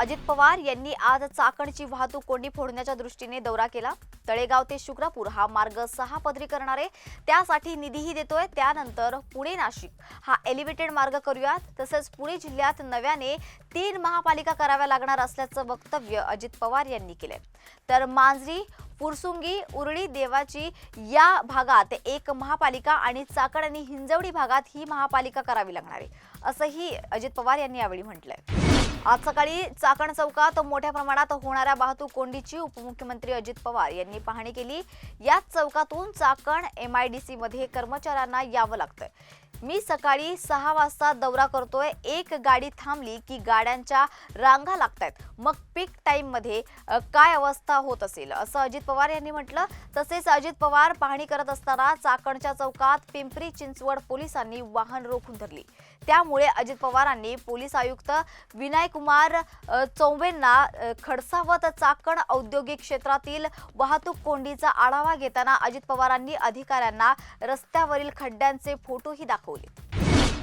अजित पवार यांनी आज चाकणची वाहतूक कोंडी फोडण्याच्या दृष्टीने दौरा केला. तळेगाव ते शुक्रापूर हा मार्ग सहा पदरी करणारे. त्यासाठी निधीही देतोय. त्यानंतर पुणे नाशिक हा एलिव्हेटेड मार्ग करूयात. तसेच पुणे जिल्ह्यात नव्याने तीन महापालिका कराव्या लागणार असल्याचं वक्तव्य अजित पवार यांनी केलंय. तर मांजरी फुरसुंगी उरळी देवाची या भागात एक महापालिका आणि चाकण आणि हिंजवडी भागात ही महापालिका करावी लागणार आहे. असंही अजित पवार यांनी यावेळी म्हटलंय. आज सकाळी चाकण चौकात मोठ्या प्रमाणात होणाऱ्या वाहतूक कोंडीची उपमुख्यमंत्री अजित पवार यांनी पाहणी केली. याच चौकातून चाकण एमआयडीसी मध्ये कर्मचाऱ्यांना यावं लागतं मी सकाळी सहा वाजता दौरा करतोय. एक गाडी थांबली की गाड्यांच्या रांगा लागतायत. मग पीक टाईममध्ये काय अवस्था होत असेल? असं अजित पवार यांनी म्हटलं. तसेच अजित पवार पाहणी करत असताना चाकणच्या चौकात पिंपरी चिंचवड पोलिसांनी वाहन रोखून धरली. त्यामुळे अजित पवारांनी पोलीस आयुक्त विनय कुमार चौबेंना खडसावत चाकण औद्योगिक क्षेत्रातील वाहतूक कोंडीचा आढावा घेताना अजित पवारांनी अधिकाऱ्यांना रस्त्यावरील खड्ड्यांचे फोटोही दाखवले.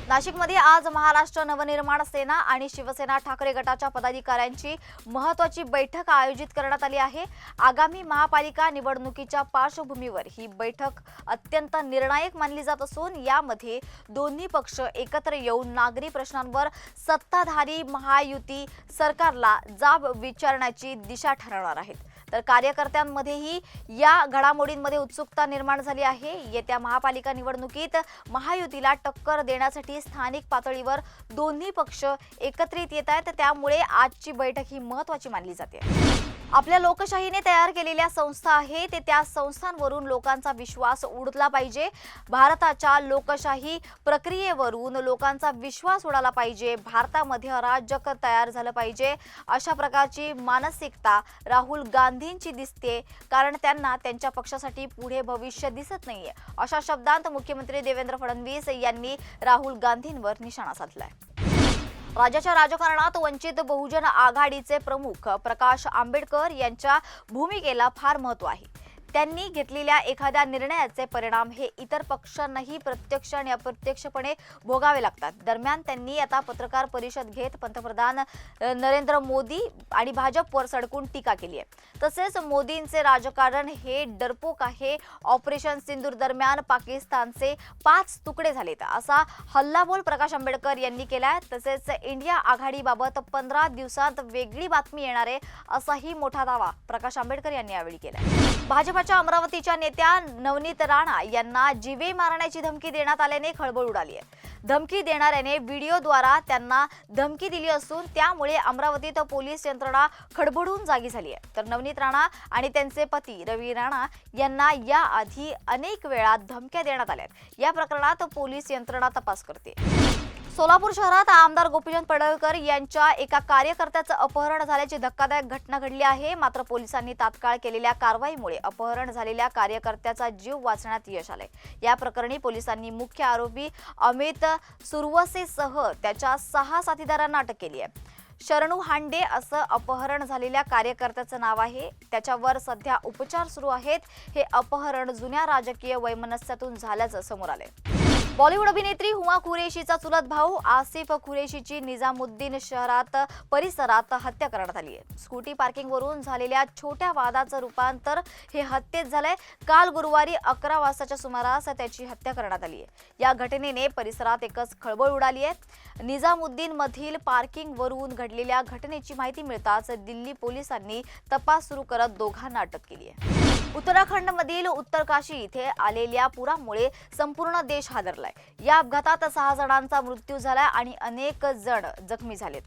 नाशिकमध्ये आज महाराष्ट्र नवनिर्माण सेना आणि शिवसेना ठाकरे गटाच्या पदाधिकाऱ्यांची महत्वाची बैठक आयोजित करण्यात आली आहे. आगामी महापालिका निवडणुकीच्या पार्श्वभूमीवर ही बैठक अत्यंत निर्णायक मानली जात असून यामध्ये दोन्ही पक्ष एकत्र येऊन नागरी प्रश्नांवर सत्ताधारी महायुती सरकारला जाब विचारण्याची दिशा ठरवणार आहेत. तर कार्यकर्त्यांमध्येही या घडामोडींमध्ये उत्सुकता निर्माण झाली आहे. येत्या महापालिका निवडणुकीत महायुतीला टक्कर देण्यासाठी स्थानिक पातळीवर दोन्ही पक्ष एकत्रित येत आहेत. त्यामुळे आजची बैठक ही महत्वाची मानली जाते. आपल्या लोकशाहीने तयार केलेल्या संस्था आहे ते त्या संस्थांवरून लोकांचा विश्वास उडला पाहिजे. भारताच्या लोकशाही प्रक्रियेवरून लोकांचा विश्वास उडाला पाहिजे. भारतामध्ये अराजक तयार झालं पाहिजे. अशा प्रकारची मानसिकता राहुल गांधींची दिसते. कारण त्यांना त्यांच्या पक्षासाठी पुढे भविष्य दिसत नाहीये. अशा शब्दांत मुख्यमंत्री देवेंद्र फडणवीस यांनी राहुल गांधींवर निशाणा साधलाय. राज्याच्या राजकारणात वंचित बहुजन आघाडीचे प्रमुख प्रकाश आंबेडकर यांच्या भूमिकेला फार महत्त्व आहे. त्यांनी घेतलेल्या एखाद्या निर्णयाचे परिणाम हे इतर पक्षांनाही प्रत्यक्ष आणि अप्रत्यक्षपणे भोगावे लागतात. दरम्यान त्यांनी आता पत्रकार परिषद घेत पंतप्रधान नरेंद्र मोदी आणि भाजपवर सडकून टीका केली आहे. तसेच मोदींचे राजकारण हे डरपोक आहे. ऑपरेशन सिंदूर दरम्यान पाकिस्तानचे पाच तुकडे झालेत. असा हल्लाबोल प्रकाश आंबेडकर यांनी केलाय. तसेच इंडिया आघाडीबाबत पंधरा दिवसात वेगळी बातमी येणार आहे असाही मोठा दावा प्रकाश आंबेडकर यांनी यावेळी केलाय. भाजपाच्या अमरावतीच्या नेत्या नवनीत राणा यांना जीवे मारण्याची धमकी देण्यात आल्याने खळबळ उडाली आहे. धमकी देणाऱ्याने व्हिडिओद्वारा त्यांना धमकी दिली असून त्यामुळे अमरावतीत पोलीस यंत्रणा खडबडून जागी झाली आहे. तर नवनीत राणा आणि त्यांचे पती रवी राणा यांना याआधी अनेक वेळा धमक्या देण्यात आल्या आहेत. या प्रकरणात पोलीस यंत्रणा तपास करते. सोलापूर शहरात आमदार गोपीचंद पडळकर यांच्या एका कार्यकर्त्याचं अपहरण झाल्याची धक्कादायक घटना घडली आहे. मात्र पोलिसांनी तात्काळ केलेल्या कारवाईमुळे अपहरण झालेल्या कार्यकर्त्याचा जीव वाचण्यात यश आले या प्रकरणी पोलिसांनी मुख्य आरोपी अमित सुरवसेसह त्याच्या सहा साथीदारांना अटक केली आहे. शरणू हांडे असं अपहरण झालेल्या कार्यकर्त्याचं नाव आहे. त्याच्यावर सध्या उपचार सुरू आहेत. हे अपहरण जुन्या राजकीय वैमनस्यातून झाल्याचं समोर आलंय. बॉलिवूड अभिनेत्री हुमा कुरेशीचा चुलत भाऊ आसिफ कुरेशीची निजामुद्दीन शहरात परिसरात हत्या करण्यात आली आहे. स्कूटी पार्किंगवरून झालेल्या छोट्या वादाचं रूपांतर हे हत्येत झालंय. काल गुरुवारी अकरा वाजताच्या सुमारास त्याची हत्या करण्यात आली आहे. या घटनेने परिसरात एकच खळबळ उडाली आहे. निजामुद्दीन मधील पार्किंगवरून घडलेल्या घटनेची माहिती मिळताच दिल्ली पोलिसांनी तपास सुरू करत दोघांना अटक केली आहे. उत्तराखंडमधील उत्तरकाशी इथे आलेल्या पुरामुळे संपूर्ण देश हादरलाय. या अपघातात सहा जणांचा मृत्यू झालाय आणि अनेक जण जखमी झालेत.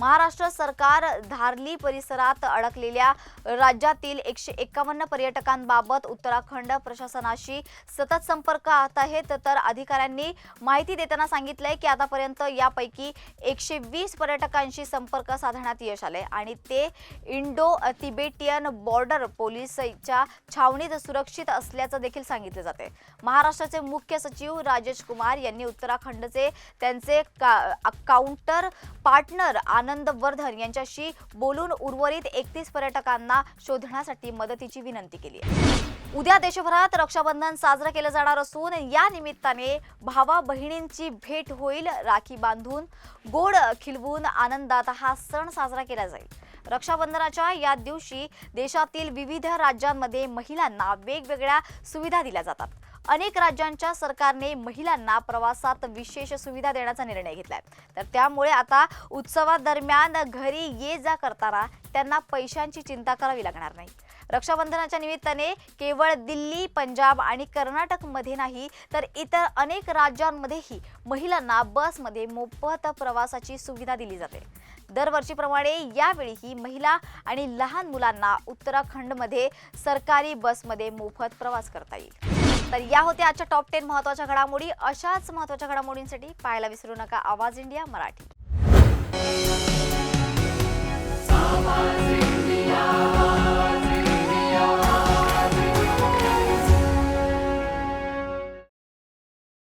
महाराष्ट्र सरकार धारली परिसरात अडकलेल्या राज्यातील एकशे एकावन्न पर्यटकांबाबत उत्तराखंड प्रशासनाशी सतत संपर्कात आहेत. तर अधिकाऱ्यांनी माहिती देताना सांगितलंय की आतापर्यंत यापैकी एकशे वीस पर्यटकांशी संपर्क साधण्यात यश आले आणि ते इंडो तिबेटियन बॉर्डर पोलिसच्या छावणीत सुरक्षित असल्याचं देखील सांगितलं जाते महाराष्ट्राचे मुख्य सचिव राजेश कुमार यांनी उत्तराखंडचे त्यांचे का काउंटर पार्टनर आनंद वर्धन यांच्याशी बोलून उर्वरित एकतीस पर्यटकांना शोधण्यासाठी मदतीची विनंती केली आहे. उद्या देशभरात रक्षाबंधन साजरं केलं जाणार असून या निमित्ताने भावा बहिणींची भेट होईल राखी बांधून. गोड खिलवून आनंदात हा सण साजरा केला जाईल. रक्षाबंधनाच्या या दिवशी देशातील विविध राज्यांमध्ये महिलांना वेगवेगळ्या सुविधा दिल्या जातात. अनेक राज्यांच्या सरकारने महिलांना प्रवासात विशेष सुविधा देण्याचा निर्णय घेतलाय. तर त्यामुळे आता उत्सवादरम्यान घरी ये जा करताना त्यांना पैशांची चिंता करावी लागणार नाही. रक्षाबंधनाच्या निमित्ताने केवळ दिल्ली पंजाब आणि कर्नाटकमध्ये नाही तर इतर अनेक राज्यांमध्येही महिलांना बसमध्ये मोफत प्रवासाची सुविधा दिली जाते. दरवर्षीप्रमाणे यावेळीही महिला आणि लहान मुलांना उत्तराखंडमध्ये सरकारी बसमध्ये मोफत प्रवास करता येईल. तर या होत्या आजच्या टॉप टेन महत्त्वाच्या घडामोडी. अशाच महत्त्वाच्या घडामोडींसाठी पाहायला विसरू नका. आवाज इंडिया मराठी. आवाज